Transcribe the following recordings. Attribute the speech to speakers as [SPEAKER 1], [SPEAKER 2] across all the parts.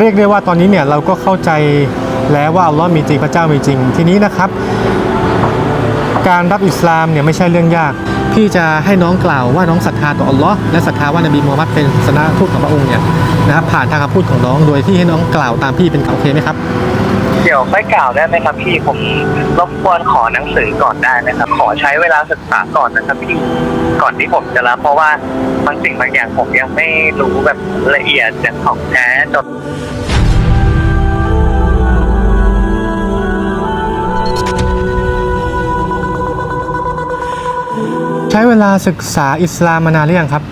[SPEAKER 1] เรียกได้ว่าตอนนี้เนี่ยเราก็เข้าใจแล้วว่าอัลลอฮ์มีจริงพระเจ้ามีจริง ทีนี้นะครับ การรับอิสลามเนี่ยไม่ใช่เรื่องยาก พี่จะให้น้องกล่าวว่าน้องศรัทธาต่ออัลลอฮ์และศรัทธาว่านบีมูฮัมมัดเป็นศาสนาทูตของพระองค์เนี่ยนะครับผ่านทางคำพูดของน้องโดยที่ให้น้องกล่าวตามพี่เป็นโอเคไหมครับ
[SPEAKER 2] เดี๋ยวค่อยกล่าวได้ไหมครับพี่ผมรบกวนขอหนังสือก่อนได้ไหมครับ ขอใช้เวลาศึกษาก่อนนะครับพี่ก่อนที่ผมจะรับเพราะว่าบางสิ่งบางอย่างผมยังไม่รู้แบบละเอียดอย่างของแท้จน
[SPEAKER 1] ใช้เวลาศึกษาอิสลามมานานหรือยังครับ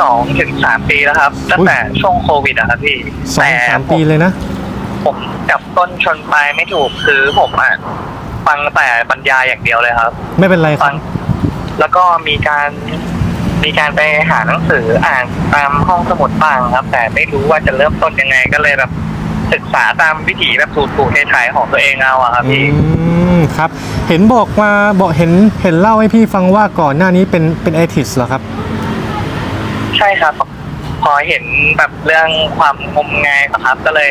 [SPEAKER 2] สองถึงสามปีแล้วครับ ตั้งแต่ช่วงโควิดอะครับพี่
[SPEAKER 1] สอง
[SPEAKER 2] แต่
[SPEAKER 1] สามปีเลยนะ
[SPEAKER 2] ผม จับต้นชนปลายไม่ถูกคือผมอะฟังแต่บรรยายอย่างเดียวเลยครับ
[SPEAKER 1] ไม่เป็นไรค
[SPEAKER 2] ฟั
[SPEAKER 1] รับ
[SPEAKER 2] งแล้วก็มีการมีการไปหาหนังสืออ่านตามห้องสมุดบ้างครับ แต่ไม่รู้ว่าจะเริ่มต้นยังไงก็เลยแบบศึกษาตามวิถีแบบสูตรๆไทยๆของตัวเองเอาอะครับ
[SPEAKER 1] อื
[SPEAKER 2] พี่
[SPEAKER 1] มครับ เห็นบอกมาบอกเห็นเห็นเล่าให้พี่ฟังว่าก่อนหน้านี้เป็นเป็นเอทิสเหรอครับ
[SPEAKER 2] ใช่ครับ พอเห็นแบบเรื่องความงมงายครับ ก็เลย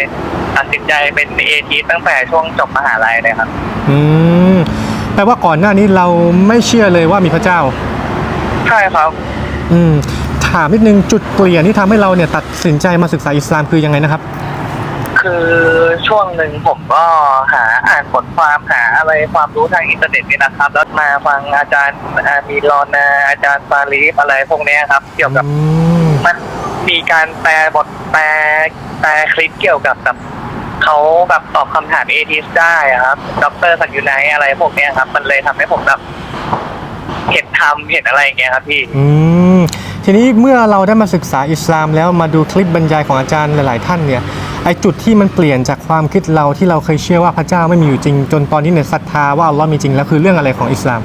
[SPEAKER 2] ตัดสินใจเป็นเอทีตั้งแต่ช่วงจบมหาลัยเลยครับ
[SPEAKER 1] อืมแปลว่าก่อนหน้านี้เราไม่เชื่อเลยว่ามีพระเจ้า
[SPEAKER 2] ใช่ครับ
[SPEAKER 1] อืมถามนิดนึงจุดเปลี่ยนที่ทำให้เราเนี่ยตัดสินใจมาศึกษาอิสลามคือยังไงนะครับ
[SPEAKER 2] คือช่วงหนึ่งผมก็หาอ่านบทความหาอะไรความรู้ทางอินเทอร์เน็ตนี่นะครับ แล้วมาฟังอาจารย์อามีรอนาอาจารย์ฟาลีฟอะไรพวกเนี้ยครับ เกี่ยวกับ
[SPEAKER 1] อื ม
[SPEAKER 2] มันมีการแปลบทแปลแปลคลิปเกี่ยวกับแบบเขาแบบตอบคำถามเอทีสได้อะครับดรสักยูไนท์อะไรพวกเนี้ยครับ มันเลยทำให้ผมแบบ เห็นทำเห็นอะไรอย่างเงี้ยครับพี่
[SPEAKER 1] อืมทีนี้เมื่อเราได้มาศึกษาอิสลามแล้วมาดูคลิปบรรยายของอาจารย์หลาย ๆ ท่านเนี่ยไอจุดที่มันเปลี่ยนจากความคิดเราที่เราเคยเชื่อว่าพระเจ้าไม่มีอยู่จริง จนตอนนี้เนี่ยศรัทธาว่าอัลลอฮ์มีจริงแล้วคือเรื่องอะไรของอิสลาม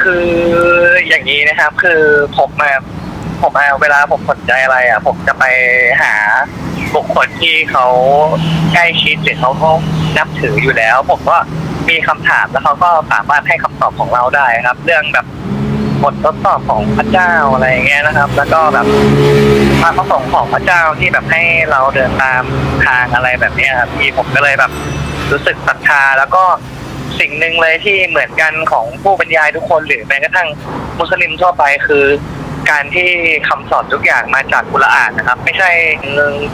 [SPEAKER 2] คืออย่างนี้นะครับ คือผมมา ผมมาเวลาผมสนใจอะไรอะ ผมจะไปหาบุคคลที่เขาใกล้ชิดหรือเขาก็นับถืออยู่แล้ว ผมก็มีคำถามแล้วเขาก็สามารถให้คำตอบของเราได้ครับ เรื่องแบบบททดสอบของพระเจ้าอะไรอย่างเงี้ยนะครับ แล้วก็แบบความประสงค์ของพระเจ้าที่แบบให้เราเดินตามทางอะไรแบบเนี้ยครับที่ผมก็เลยแบบรู้สึกศรัทธาแล้วก็สิ่งหนึ่งเลยที่เหมือนกันของผู้บรรยายทุกคนหรือแม้กระทั่งมุสลิมทั่วไปคือ การที่คำสอนทุกอย่างมาจากกุรอานนะครับ ไม่ใช่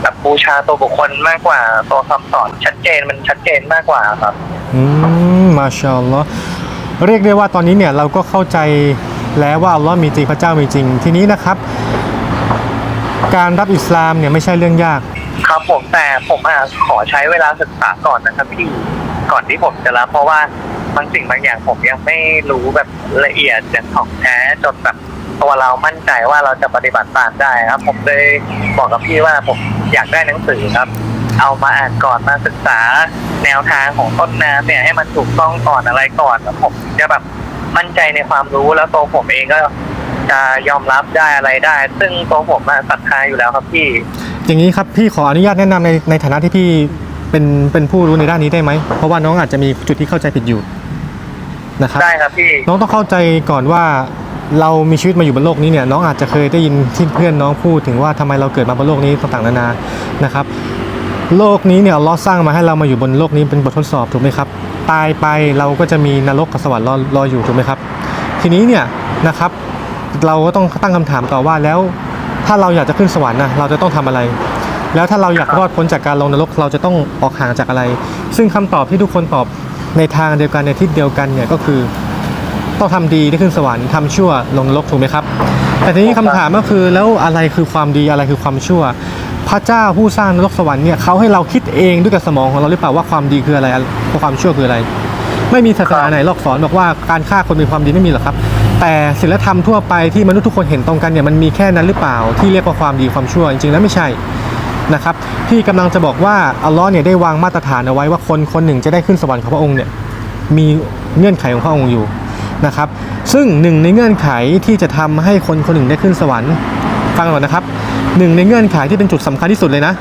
[SPEAKER 2] แบบบูชาตัวบุคคลมากกว่าตัวคำสอนชัดเจนมันชัดเจนมากกว่าครับ
[SPEAKER 1] อืมมาชาอัลลอฮ์เรียกได้ว่าตอนนี้เนี่ยเราก็เข้าใจแล้วว่าอัลลอฮ์มีจริงพระเจ้ามีจริง ทีนี้นะครับ การรับอิสลามเนี่ยไม่ใช่เรื่องยาก
[SPEAKER 2] ครับผมแต่ผมอะขอใช้เวลาศึกษาก่อนนะครับพี่ก่อนที่ผมจะรับเพราะว่าบางสิ่งบางอย่างผมยังไม่รู้แบบละเอียดอย่างของแท้จนแบบ ตัวเรามั่นใจว่าเราจะปฏิบัติตามได้ครับ ผมเลยบอกกับพี่ว่าผมอยากได้หนังสือครับ เอามาอ่านก่อนมาศึกษาแนวทางของต้นน้ำเนี่ยให้มันถูกต้องก่อนอะไรก่อนแล้วผมจะแบบมั่นใจในความรู้แล้วตัวผมเองก็จะยอมรับได้อะไรได้ ซึ่งตัวผมอะศรัทธาอยู่แล้วครับพี่
[SPEAKER 1] อย่างนี้ครับพี่ขออนุญาตแนะนำในในฐานะที่พี่เป็นเป็นผู้รู้ในด้านนี้ได้ไหมเพราะว่าน้องอาจจะมีจุดที่เข้าใจผิดอยู่นะครับ
[SPEAKER 2] ได้ครับพี่
[SPEAKER 1] น้องต้องเข้าใจก่อนว่า เรามีชีวิตมาอยู่บนโลกนี้เนี่ยน้องอาจจะเคยได้ยินที่เพื่อนน้องพูดถึงว่าทำไมเราเกิดมาบนโลกนี้ต่างๆนานานะครับ โลกนี้เนี่ยลเลอสร้างมาให้เรามาอยู่บนโลกนี้เป็นบททดสอบถูกไหมครับ ตายไปเราก็จะมีนรกกับสวรรค์รอรออยู่ถูกไหมครับ ทีนี้เนี่ยนะครับ เราก็ต้องตั้งคำถามต่อว่าแล้วถ้าเราอยากจะขึ้นสวรรค์นะเราจะต้องทำอะไร แล้วถ้าเราอยากรอดพ้นจากการลงนรกเราจะต้องออกห่างจากอะไร ซึ่งคำตอบที่ทุกคนตอบในทางเดียวกันในทิศเดียวกันเนี่ยก็คือ ต้องทำดีได้ขึ้นสวรรค์ทำชั่วลงนรกถูกไหมครับ แต่ทีนี้คำถามก็คือแล้วอะไรคือความดีอะไรคือความชั่ว พระเจ้าผู้สร้างนรกสวรรค์เนี่ยเขาให้เราคิดเองด้วยกับสมองของเราหรือเปล่าว่าความดีคืออะไรความชั่วคืออะไร ไม่มีศาสนาไหนหรอกสอนบอกว่าการฆ่าคนเป็นความดีไม่มีหรอกครับ แต่ศีลธรรมทั่วไปที่มนุษย์ทุกคนเห็นตรงกันเนี่ยมันมีแค่นั้นหรือเปล่า ที่เรียกว่าความดีความชั่วจริงๆแล้วไม่ใช่นะครับพี่กำลังจะบอกว่าอัลลอฮ์เนี่ยได้วางมาตรฐานเอาไว้ว่าคนคนหนึ่งจะได้ขึ้นสวรรค์ของพระองค์เนี่ยมีเงื่อนไขของพระองค์อยู่ นะครับ ซึ่งหนึ่งในเงื่อนไขที่จะทำให้คนคนหนึ่งได้ขึ้นสวรรค์ฟังก่อนนะครับหนึ่งในเงื่อนไขที่เป็นจุดสำคัญที่สุดเลยนะ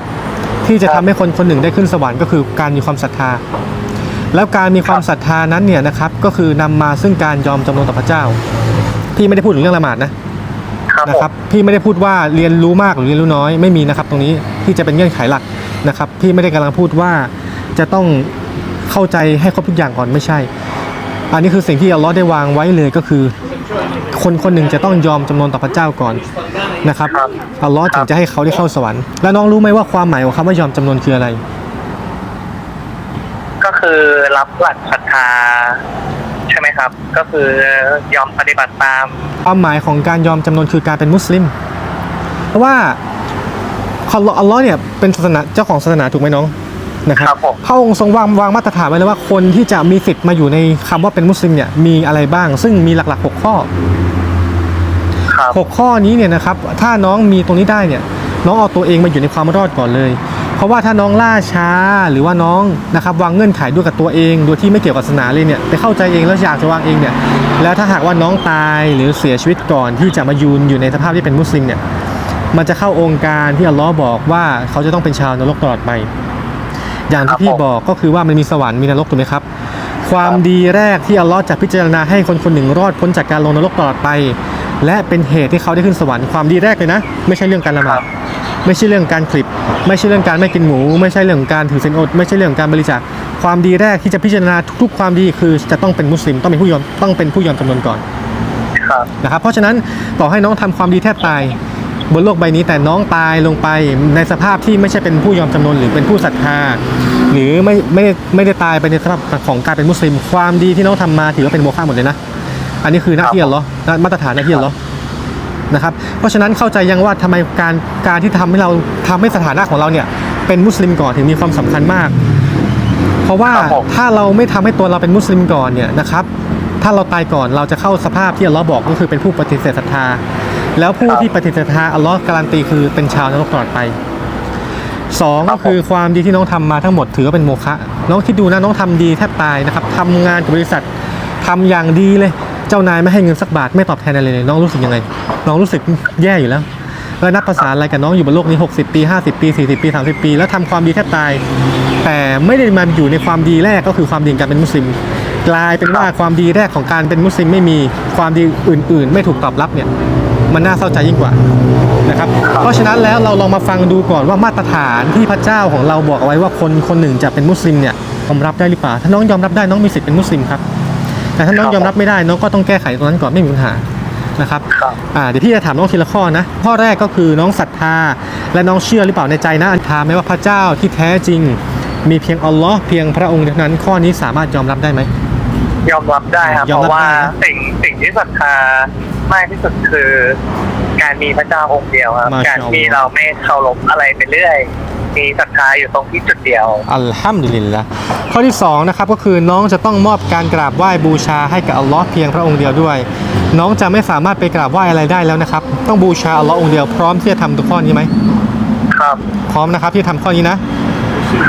[SPEAKER 1] ที่จะทำให้คนคนหนึ่งได้ขึ้นสวรรค์ก็คือการมีความศรัทธา แล้วการมีความศรัทธานั้นเนี่ยนะครับก็คือนำมาซึ่งการยอมจำนนต่อพระเจ้า พี่ไม่ได้พูดถึงเรื่องละหมาดนะครับ
[SPEAKER 2] ผม
[SPEAKER 1] นะครับพี่ไม่ได้พูดว่าเรียนรู้มากหรือเรียนรู้น้อยไม่มีนะครับ ตรงนี้ที่จะเป็นเงื่อนไขหลักนะครับ พี่ไม่ได้กำลังพูดว่าจะต้องเข้าใจให้ครบทุกอย่างก่อนไม่ใช่ อันนี้คือสิ่งที่อัลลอฮ์ได้วางไว้เลยก็คือ คนคนหนึ่งจะต้องยอมจำนนต่อพระเจ้าก่อนนะครับ
[SPEAKER 2] ครับ
[SPEAKER 1] อัลลอฮ์ถึงจะให้เขาได้เข้าสวรรค์ แล้วน้องรู้ไหมว่าความหมายของคำว่ายอมจำนนคืออะไร
[SPEAKER 2] ก็คือรับหลักศรัทธาใช่ไหมครับ ก็คือยอมปฏิบัติตาม
[SPEAKER 1] ความหมายของการยอมจำนนคือการเป็นมุสลิม เพราะว่าอัลลอฮ์อัลลอฮ์เนี่ยเป็นศาสนาเจ้าของศาสนาถูกไหมน้อง นะครับ
[SPEAKER 2] ครับผม
[SPEAKER 1] พระองค์ทรงวางวางมาตรฐานไว้เลยว่าคนที่จะมีสิทธิ์มาอยู่ในคำว่าเป็นมุสลิมเนี่ยมีอะไรบ้าง ซึ่งมีหลักๆหกข้อ
[SPEAKER 2] ครับ
[SPEAKER 1] หกข้อนี้เนี่ยนะครับถ้าน้องมีตรงนี้ได้เนี่ยน้องเอาตัวเองมาอยู่ในความรอดก่อนเลย เพราะว่าถ้าน้องล่าช้าหรือว่าน้องนะครับวางเงื่อนไขด้วยกับตัวเอง โดยที่ไม่เกี่ยวกับศาสนาเลยเนี่ยไปเข้าใจเองแล้วอยากจะวางเองเนี่ยแล้วถ้าหากว่าน้องตายหรือเสียชีวิตก่อนที่จะมายืนอยู่ในสภาพที่เป็นมุสลิมเนี่ยมันจะเข้าองค์การที่อัลลอฮ์บอกว่าเขาจะต้องเป็นชาวนรกตลอดไป อย่าง
[SPEAKER 2] ครั
[SPEAKER 1] ที่
[SPEAKER 2] บ
[SPEAKER 1] พี่
[SPEAKER 2] ผม
[SPEAKER 1] บอกก็คือว่ามันมีสวรรค์มีนรกถูกไหมครับ ความดีแรกที่อัลลอฮ์จะพิจารณาให้คนคนหนึ่งรอดพ้นจากการลงนรกตลอดไป และเป็นเหตุที่เขาได้ขึ้นสวรรค์ความดีแรกเลยนะ ไม่ใช่เรื่องการละหมาดไม่ใช่เรื่องการคลิป ไม่ใช่เรื่องการไม่กินหมู ไม่ใช่เรื่องการถือศีลอด ไม่ใช่เรื่องการบริจาคความดีแรกที่จะพิจารณาทุก ๆ ความดีคือจะต้องเป็นมุสลิมต้องเป็นผู้ยอมต้องเป็นผู้ยอมจำนวนก่อน
[SPEAKER 2] ครับ
[SPEAKER 1] นะครับเพราะฉะนั้นต่อให้น้องทำความดีแทบตาย บนโลกใบนี้แต่น้องตายลงไปในสภาพที่ไม่ใช่เป็นผู้ยอมจำนนหรือเป็นผู้ศรัทธา หรือไม่ไม่ไม่ได้ตายไปในสภาพของการเป็นมุสลิมความดีที่น้องทำมาถือว่าเป็นโมฆะหมดเลยนะ อันนี้คือหน้าที่อัลลอฮ์นะมาตรฐานหน้าที่อัลลอฮ์นะครับเพราะฉะนั้นเข้าใจยังว่าทำไมการการที่ทำให้เราทำให้สถานะของเราเนี่ยเป็นมุสลิมก่อนถึงมีความสำคัญมาก เพราะว่า
[SPEAKER 2] ครับผม
[SPEAKER 1] ถ้าเราไม่ทำให้ตัวเราเป็นมุสลิมก่อนเนี่ยนะครับถ้าเราตายก่อนเราจะเข้าสภาพที่อัลลอฮ์บอกก็คือเป็นผู้ปฏิเสธศรัทธา แล้วผู้ที่ปฏิเสธศรัทธาอัลลอฮ์การันตีคือเป็นชาวนรกตลอดไปสองก็คือความดีที่น้องทำมาทั้งหมดถือว่าเป็นโมฆะน้องคิดดูนะน้องทำดีแทบตายนะครับทำงานกับบริษัททำอย่างดีเลย เจ้านายไม่ให้เงินสักบาทไม่ตอบแทนอะไรเลยน้องรู้สึกยังไง น้องรู้สึกแย่อยู่แล้วแล้วนับภาษาอะไรกับน้องอยู่บนโลกนี้ 60 ปี 50 ปี 40 ปี 30 ปี แล้วทำความดีแทบตาย แต่ไม่ได้มาอยู่ในความดีแรกก็คือความดีของการเป็นมุสลิม กลายเป็นว่าความดีแรกของการเป็นมุสลิมไม่มีความดีอื่น ๆ ไม่ถูกตอบรับเนี่ย มันน่าเศร้าใจยิ่งกว่านะครับเพราะฉะนั้นแล้วเราลองมาฟังดูก่อนว่ามาตรฐานที่พระเจ้าของเราบอกเอาไว้ว่าคนคนหนึ่งจะเป็นมุสลิมเนี่ยยอมรับได้หรือเปล่าถ้าน้องยอมรับได้น้องมีสิทธิ์เป็นมุสลิมครับ แต่ถ้าน้องยอมรับไม่ได้น้องก็ต้องแก้ไขตรงนั้นก่อนไม่มีปัญหานะครับ
[SPEAKER 2] ครับ
[SPEAKER 1] อ่าเดี๋ยวพี่จะถามน้องทีละข้อนะข้อแรกก็คือน้องศรัทธา และน้องเชื่อหรือเปล่าในใจนะถามไหมว่าพระเจ้าที่แท้จริง มีเพียงอัลลอฮ์เพียงพระองค์เท่านั้นข้อนี้สามารถยอมรับได้ไหม
[SPEAKER 2] ยอมรับได้ครับ
[SPEAKER 1] ยอ
[SPEAKER 2] เพ
[SPEAKER 1] มรับ
[SPEAKER 2] ราะว่า
[SPEAKER 1] ได้นะ
[SPEAKER 2] สิ่งสิ่งที่ศรัทธา มากที่สุดคือการมีพระเจ้าองค์เดียวครับ
[SPEAKER 1] มาชาอัลลอฮ์
[SPEAKER 2] การที่เราไม่เคารพอะไรไปเรื่อย มีศรัทธาอยู่ตรงที่จุดเดียว
[SPEAKER 1] อัลฮัมดุลิลละข้อที่สองนะครับก็คือน้องจะต้องมอบการกราบไหว้บูชาให้กับอัลลอฮ์เพียงพระองค์เดียวด้วย น้องจะไม่สามารถไปกราบไหว้อะไรได้แล้วนะครับ ต้องบูชาอัลลอฮ์องค์เดียวพร้อมที่จะทำตัวข้อนี้ไหม
[SPEAKER 2] ครับ
[SPEAKER 1] พร้อมนะครับที่จะทำข้อนี้นะ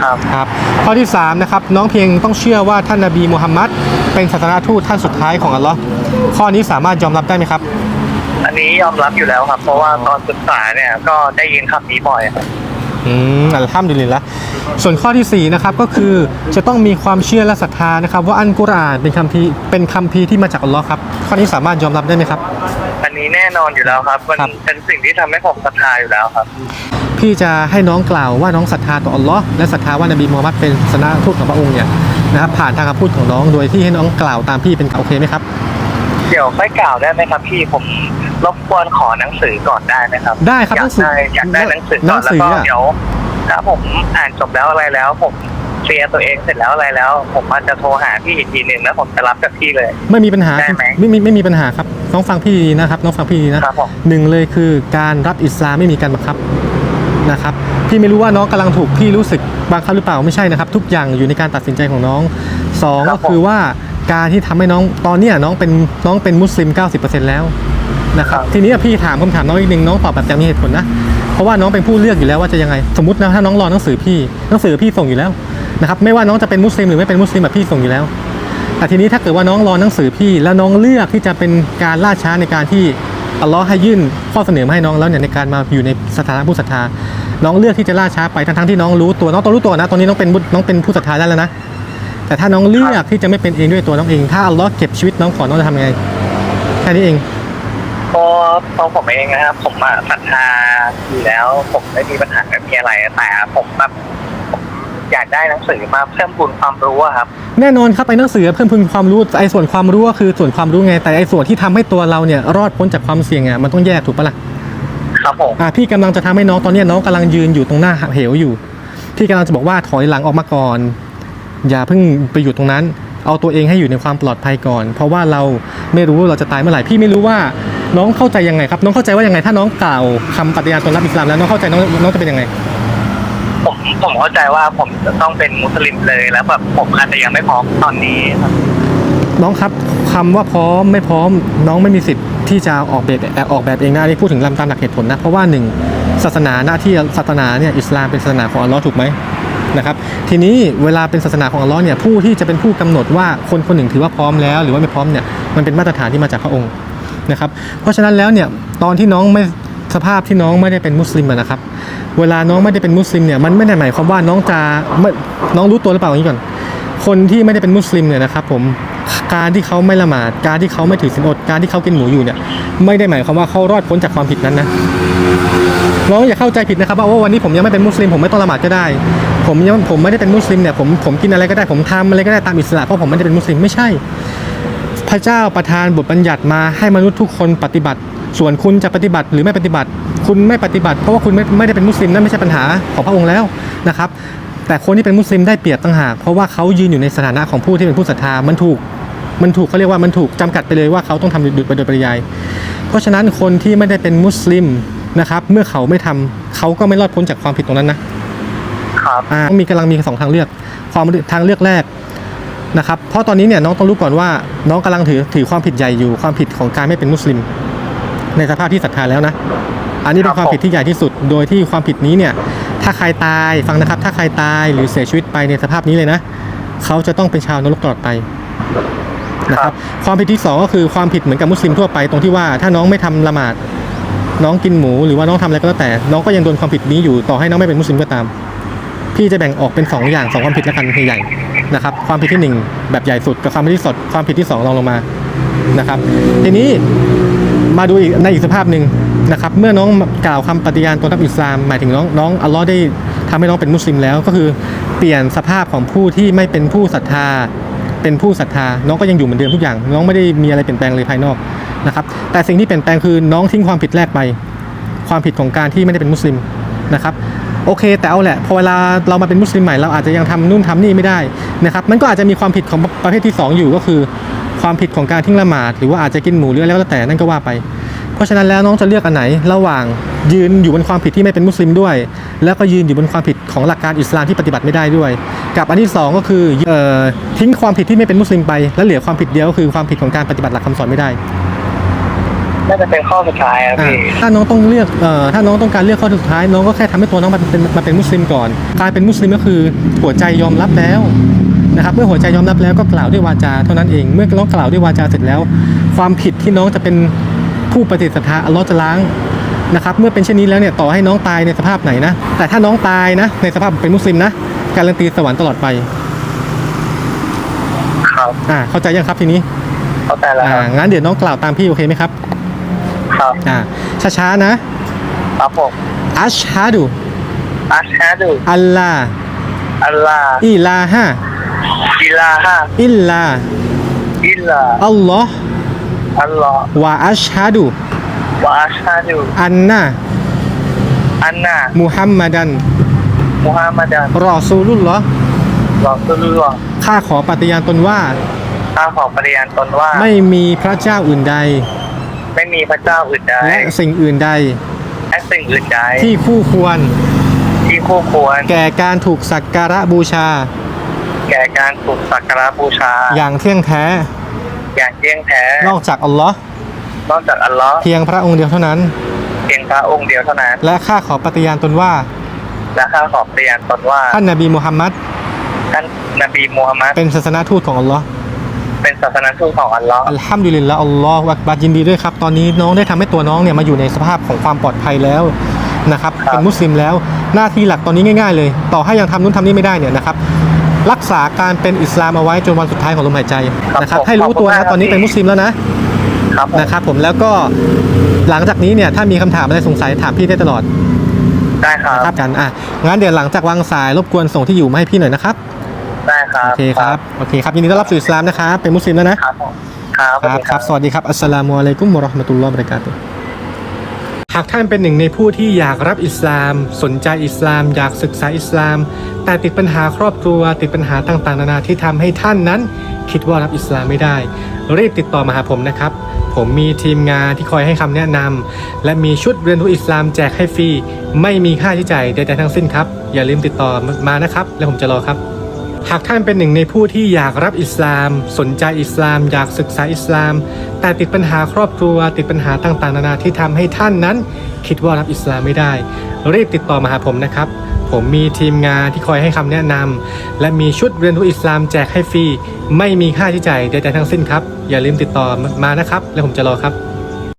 [SPEAKER 2] ครับ
[SPEAKER 1] ครับข้อที่3นะครับน้องเพียงต้องเชื่อว่าท่านนบีมูฮัมมัด เป็นศาสนาทูตท่านสุดท้ายของอัลลอฮ์ข้อนี้สามารถยอมรับได้ไหมครับ
[SPEAKER 2] อันนี้ยอมรับอยู่แล้วครับ เพราะว่าตอนศึกษาเนี่ยก็ได้ยินคำนี้บ่อยครับ
[SPEAKER 1] อืมอัลฮัมดุลิลละส่วนข้อที่ 4 นะครับก็คือจะต้องมีความเชื่อและศรัทธานะครับ ว่าอันกุรอานเป็นคำพีร์เป็นคำพีร์ที่มาจากอัลลอฮ์ครับ ข้อนี้สามารถยอมรับได้ไหมครับ
[SPEAKER 2] อันนี้แน่นอนอยู่แล้วครับมัน
[SPEAKER 1] ครับ
[SPEAKER 2] เป็นสิ่งที่ทำให้ผมศรัทธาอยู่แล้วครับ
[SPEAKER 1] พี่จะให้น้องกล่าวว่าน้องศรัทธาต่ออัลลอฮ์และศรัทธาว่านบีมูฮัมมัดเป็นศาสนาทูตของพระองค์เนี่ย นะครับผ่านทางคำพูดของน้องโดยที่ให้น้องกล่าวตามพี่เป็นโอเคไหมครับ
[SPEAKER 2] เดี๋ยวค่อยกล่าวได้ไหมครับพี่ผมรบกวนขอหนังสือก่อนได้ไหมครับ
[SPEAKER 1] ได้ครับ
[SPEAKER 2] อยา
[SPEAKER 1] หนั
[SPEAKER 2] ก
[SPEAKER 1] งสือ
[SPEAKER 2] ได้อยากได้หนังสือ
[SPEAKER 1] หนั
[SPEAKER 2] ก่องนแล้ว
[SPEAKER 1] สือ
[SPEAKER 2] ก็
[SPEAKER 1] อะ
[SPEAKER 2] เดี๋ยวถ้าผมอ่านจบแล้วอะไรแล้ว ผมเคลียร์ตัวเองเสร็จแล้วอะไรแล้ว ผมอาจจะโทรหาพี่อีกทีหนึ่งแล้วผมจะรับจากพี่เลย
[SPEAKER 1] ไม่มีปัญหา
[SPEAKER 2] ได้ไหม
[SPEAKER 1] ไม่ไม่ไม่มีปัญหาครับน้องฟังพี่ดีนะครับน้องฟังพี่ดีนะครับ
[SPEAKER 2] ผม
[SPEAKER 1] หนึ่งเลยคือการรับอิสลามไม่มีการบังคับ นะครับพี่ไม่รู้ว่าน้องกำลังถูกพี่รู้สึกบังคับหรือเปล่าไม่ใช่นะครับ ทุกอย่างอยู่ในการตัดสินใจของน้องสองก็คือว่าการที่ทำให้น้องตอนเนี้ยน้องเป็นน้องเป็นมุสลิม 90%แล้วนะครับทีนี้พี่ถามคำถามน้องอีกหนึ่งน้องตอบแบบอย่างมีเหตุผลนะเพราะว่าน้องเป็นผู้เลือกอยู่แล้วว่าจะยังไง สมมตินะถ้าน้องรอหนังสือพี่หนังสือพี่ส่งอยู่แล้วนะครับไม่ว่าน้องจะเป็นมุสลิมหรือไม่เป็นมุสลิมแบบพี่ส่งอยู่แล้วแต่ทีนี้ถ้าเกิดว่าน้องรอหนังสือพี่แล้วน้องเลือกที่จะเป็นการล่าช้าในการที่ อัลลอฮ์ให้ยื่นข้อเสนอมาให้น้องแล้วเนี่ยในการมาอยู่ในสถานะผู้ศรัทธา น้องเลือกที่จะล่าช้าไปทั้งๆที่น้องรู้ตัวน้องต้องรู้ตัวนะ ตอนนี้น้องเป็นน้องเป็นผู้ศรัทธาได้แล้วนะ แต่ถ้าน้องเลือกที่จะไม่เป็นเองด้วยตัวน้องเอง ถ้าอัลลอฮ์เก็บชีวิตน้องก่อนน้องจะทำยังไงแค่นี้เอง
[SPEAKER 2] พอพอผมเองนะครับผมศรัทธาอยู่แล้ว ผมไม่มีปัญหาไม่มีอะไรแต่ผมแบบ อยากได้หนังสือมาเพิ่มพูนความรู้อะครับ
[SPEAKER 1] แน่นอนครับไอ้หนังสือเพิ่มพูนความรู้ไอ้ส่วนความรู้ก็คือส่วนความรู้ไงแต่ไอ้ส่วนที่ทำให้ตัวเราเนี่ยรอดพ้นจากความเสี่ยงอะมันต้องแยกถูกปะล่ะ
[SPEAKER 2] ครับผม
[SPEAKER 1] อ่าพี่กำลังจะทำให้น้องตอนเนี้ยน้องกำลังยืนอยู่ตรงหน้าเหวอยู่พี่กำลังจะบอกว่าถอยหลังออกมาก่อน อย่าเพิ่งไปอยู่ตรงนั้น เอาตัวเองให้อยู่ในความปลอดภัยก่อน เพราะว่าเราไม่รู้ว่าเราจะตายเมื่อไหร่พี่ไม่รู้ว่าน้องเข้าใจยังไงครับ น้องเข้าใจว่ายังไงถ้าน้องกล่าวคำปฏิญาณตนรับอิสลามแล้วน้องเข้าใจน้องน้องจะเป็นยังไง
[SPEAKER 2] ผมเข้าใจว่าผมจะต้องเป็นมุสลิมเลยแล้วแบบผมอาจจะยังไม่พร้อมตอนนี้ครับ
[SPEAKER 1] น้องครับคำว่าพร้อมไม่พร้อม น้องไม่มีสิทธิ์ที่จะออกแบบออกแบบเองนะอันนี่พูดถึงลำตามหลักเหตุผลนะเพราะว่าหนึ่งศาสนาหน้าที่ศาสนาเนี่ยอิสลามเป็นศาสนาของอัลลอฮ์ถูกไหมนะครับทีนี้เวลาเป็นศาสนาของอัลลอฮ์เนี่ยผู้ที่จะเป็นผู้กำหนดว่าคนคนหนึ่งถือว่าพร้อมแล้ว หรือว่าไม่พร้อมเนี่ยมันเป็นมาตรฐานที่มาจากพระองค์นะครับเพราะฉะนั้นแล้วเนี่ยตอนที่น้องไม่ สภาพที่น้องไม่ได้เป็นมุสลิมนะครับ เวลาน้องไม่ได้เป็นมุสลิมเนี่ยมันไม่ได้หมายความว่าน้องจะไม่น้องรู้ตัวหรือเปล่าอย่างนี้ก่อน คนที่ไม่ได้เป็นมุสลิมเนี่ยนะครับ ผมการที่เขาไม่ละหมาดการที่เขาไม่ถือศีลอดการที่เขากินหมูอยู่เนี่ย ไม่ได้หมายความว่าเขารอดพ้นจากความผิดนั้นนะน้องอย่าเข้าใจผิดนะครับว่าวันนี้ผมยังไม่เป็นมุสลิมผมไม่ต้องละหมาดก็ได้ ผมยังผมไม่ได้เป็นมุสลิมเนี่ยผมผมกินอะไรก็ได้ผมทำอะไรก็ได้ตามอิสระเพราะผมไม่ได้เป็นมุสลิมไม่ใช่ พระเจ้าประทานบทบัญญัติมาให้มนุษย์ทุกคนปฏิบัติ ส่วนคุณจะปฏิบัติหรือไม่ปฏิบัติ คุณไม่ปฏิบัติ เพราะว่าคุณไม่ไม่ได้เป็นมุสลิมนั่นไม่ใช่ปัญหาของพระองค์แล้วนะครับแต่คนที่เป็นมุสลิมได้เปรียบต่างหาก เพราะว่าเขายืนอยู่ในสถานะของผู้ที่เป็นผู้ศรัทธามันถูกมันถูกเขาเรียกว่ามันถูกจำกัดไปเลยว่าเขาต้องทำโดยโดยปริยาย เพราะฉะนั้นคนที่ไม่ได้เป็นมุสลิมนะครับ เมื่อเขาไม่ทำเขาก็ไม่รอดพ้นจากความผิดตรงนั้นนะ
[SPEAKER 2] ครับ
[SPEAKER 1] อ่ามีกำลังมีสองทางเลือก ความทางเลือกแรกนะครับ เพราะตอนนี้เนี่ยน้องต้องรู้ก่อนว่าน้องกำลังถือถือความผิดใหญ่อยู่ความผิดของการไม่เป็นมุสลิม ในสภาพที่ศรัทธาแล้วนะ อันนี้เป็นความผิดที่ใหญ่ที่สุด โดยที่ความผิดนี้เนี่ย ถ้าใครตายฟังนะครับ ถ้าใครตายหรือเสียชีวิตไปในสภาพนี้เลยนะเขาจะต้องเป็นชาวนรกตลอดไปนะครับ ความผิดที่สองก็คือความผิดเหมือนกับมุสลิมทั่วไปตรงที่ว่าถ้าน้องไม่ทำละหมาดน้องกินหมูหรือว่าน้องทำอะไรก็แล้วแต่ น้องก็ยังโดนความผิดนี้อยู่ต่อให้น้องไม่เป็นมุสลิมก็ตาม พี่จะแบ่งออกเป็น 2 อย่าง 2 ความผิดล้วกันใหญ่ๆนะครับ ความผิดที่ 1 แบบใหญ่สุดกับความผิดที่สดความผิดที่ 2 รองลงมานะครับ ทีนี้ มาดูอีกในอีกสภาพหนึ่งนะครับ เมื่อน้องกล่าวคำปฏิญาณตนรับอิสลามหมายถึงน้องน้องอัลลอฮ์ได้ทำให้น้องเป็นมุสลิมแล้ว ก็คือเปลี่ยนสภาพของผู้ที่ไม่เป็นผู้ศรัทธา เป็นผู้ศรัทธา น้องก็ยังอยู่เหมือนเดิมทุกอย่าง น้องไม่ได้มีอะไรเปลี่ยนแปลงเลยภายนอกนะครับ แต่สิ่งที่เปลี่ยนแปลงคือน้องทิ้งความผิดแรกไป ความผิดของการที่ไม่ได้เป็นมุสลิมนะครับโอเค แต่เอาแหละพอเวลาเรามาเป็นมุสลิมใหม่เราอาจจะยังทำนู่นทำนี่ไม่ได้นะครับมันก็อาจจะมีความผิดของประเภทที่ 2 อยู่ก็คือ ความผิดของการทิ้งละหมาดหรือว่าอาจจะกินหมูหรืออะไรก็แล้วแต่นั่นก็ว่าไป เพราะฉะนั้นแล้วน้องจะเลือกอันไหน ระหว่างยืนอยู่บนความผิดที่ไม่เป็นมุสลิมด้วย แล้วก็ยืนอยู่บนความผิดของหลักการอิสลามที่ปฏิบัติไม่ได้ด้วย กับอันที่สองก็คือเอ่อทิ้งความผิดที่ไม่เป็นมุสลิมไป แล้วเหลือความผิดเดียวก็คือความผิดของการปฏิบัติหลักคำสอนไม่ได้
[SPEAKER 2] น่าจะเป็นข้อสุดท้ายครับ
[SPEAKER 1] อ่า
[SPEAKER 2] พี่
[SPEAKER 1] ถ้าน้องต้องเลือกเอ่อถ้าน้องต้องการเลือกข้อสุดท้าย น้องก็แค่ทำให้ตัวน้องมาเป็นมาเป็นมุสลิมก่อน การเป็นมุสลิมก็คือหัวใจยอมรับแล้ว นะครับเมื่อหัวใจยอมรับแล้วก็กล่าวด้วยวาจาเท่านั้นเองเมื่อน้องกล่าวด้วยวาจาเสร็จแล้ว ความผิดที่น้องจะเป็นผู้ปฏิเสธศรัทธาอัลลอฮ์จะล้างนะครับเมื่อเป็นเช่นนี้แล้วเนี่ยต่อให้น้องตายในสภาพไหนนะ แต่ถ้าน้องตายนะ ในสภาพเป็นมุสลิมนะการันตีสวรรค์ตลอดไป
[SPEAKER 2] ครับ
[SPEAKER 1] อ่าเข้าใจยังครับทีนี้
[SPEAKER 2] เข้าใจแล้ว
[SPEAKER 1] อ่า
[SPEAKER 2] ครับ
[SPEAKER 1] งั้นเดี๋ยวน้องกล่าวตามพี่โอเคไหมครับ
[SPEAKER 2] ครับ
[SPEAKER 1] อ่าช้าๆนะครับ
[SPEAKER 2] ผม
[SPEAKER 1] อัชฮะดู
[SPEAKER 2] อัชฮะดู
[SPEAKER 1] อัลลา
[SPEAKER 2] อัลลา
[SPEAKER 1] อิลาฮะ
[SPEAKER 2] อิลาฮะ
[SPEAKER 1] อิลลา
[SPEAKER 2] อิลลา
[SPEAKER 1] อัลลอฮ์
[SPEAKER 2] อัลลอฮ์
[SPEAKER 1] วะอัชฮะดู
[SPEAKER 2] วะอัชฮะดู
[SPEAKER 1] อันนะ
[SPEAKER 2] อันนา
[SPEAKER 1] มุฮัมมัดัน
[SPEAKER 2] มุฮัมมัดัน
[SPEAKER 1] รอซูลุลลอฮ์
[SPEAKER 2] รอสุลลอฮ์
[SPEAKER 1] ข้าขอปฏิญาณตนว่า
[SPEAKER 2] ข้าขอปฏิญาณตนว่า
[SPEAKER 1] ไม่มีพระเจ้าอื่นใด
[SPEAKER 2] ไม่มีพระเจ้าอื่นใด
[SPEAKER 1] และสิ่งอื่นใด
[SPEAKER 2] และสิ่งอื่นใด
[SPEAKER 1] ที่คู่ควร
[SPEAKER 2] ที่คู่ควร
[SPEAKER 1] แก่การถูกสักการะบูชา
[SPEAKER 2] แก่การถูกสักการะบูชา
[SPEAKER 1] อย่างเที่ยงแท้
[SPEAKER 2] อย่างเที่ยงแท้
[SPEAKER 1] นอกจากอัลลอฮ์
[SPEAKER 2] นอกจากอัลลอฮ์
[SPEAKER 1] เพียงพระองค์เดียวเท่านั้น
[SPEAKER 2] เพียงพระองค์เดียวเท่านั้น
[SPEAKER 1] และข้าขอปฏิญาณตนว่า
[SPEAKER 2] และข้าขอปฏิญาณตนว่า
[SPEAKER 1] ท่านนบีมุฮัมมัด
[SPEAKER 2] ท่านนบีมูฮัมมัด
[SPEAKER 1] เป็นศาสนาทูตของอัลลอฮ์
[SPEAKER 2] เป็นศาสนทูตของอัลลอฮ์
[SPEAKER 1] อัลฮัมดุลิลละอัลลอฮฺอักบัรยินดีด้วยครับ ตอนนี้น้องได้ทำให้ตัวน้องเนี่ยมาอยู่ในสภาพของความปลอดภัยแล้วนะครับ เป็นมุสลิมแล้ว หน้าที่หลักตอนนี้ง่าย ๆ เลย ต่อให้ยังทำนู่นทำนี่ไม่ได้เนี่ยนะครับ รักษาการเป็นอิสลามเอาไว้จนวันสุดท้ายของลมหายใจนะครับ ให้รู้ตัวนะตอนนี้เป็นมุสลิมแล้วนะ
[SPEAKER 2] ครับผม
[SPEAKER 1] นะครับ ผมแล้วก็หลังจากนี้เนี่ยถ้ามีคำถามอะไรสงสัยถามพี่ได้ตลอด
[SPEAKER 2] ได้ครับ
[SPEAKER 1] นะครับกันอะงั้นเดี๋ยวหลังจากวางสายรบกวนส่งที่อยู่มาให้พี่หน่อยนะครับ
[SPEAKER 2] ได้ครับ
[SPEAKER 1] โอเคครับโอเคครับยินดีต้อนรับสู่อิสลามนะครับเป็นมุสลิมแล้วนะครับ
[SPEAKER 2] ผมครับ
[SPEAKER 1] ครับครับ สวัสดีครับอัสสลามุอะลัยกุมวะเราะห์มะตุลลอฮ์วะบะเราะกาตุฮ์หากท่านเป็นหนึ่งในผู้ที่อยากรับอิสลาม สนใจอิสลาม อยากศึกษาอิสลาม แต่ติดปัญหาครอบครัว ติดปัญหาต่างๆ นานาที่ทำให้ท่านนั้น คิดว่ารับอิสลามไม่ได้ รีบติดต่อมาหาผมนะครับ ผมมีทีมงานที่คอยให้คำแนะนำและมีชุดเรียนรู้อิสลามแจกให้ฟรีไม่มีค่าใช้จ่ายใดๆทั้งสิ้นครับอย่าลืมติดต่อมานะครับ และผมจะรอครับ หากท่านเป็นหนึ่งในผู้ที่อยากรับอิสลาม สนใจอิสลาม อยากศึกษาอิสลาม แต่ติดปัญหาครอบครัว ติดปัญหาต่างๆ นานาที่ทำให้ท่านนั้น คิดว่ารับอิสลามไม่ได้ รีบติดต่อมาหาผมนะครับ ผมมีทีมงานที่คอยให้คำแนะนำและมีชุดเรียนรู้อิสลามแจกให้ฟรีไม่มีค่าใช้จ่ายใดๆทั้งสิ้นครับอย่าลืมติดต่อมานะครับ และผมจะรอครับ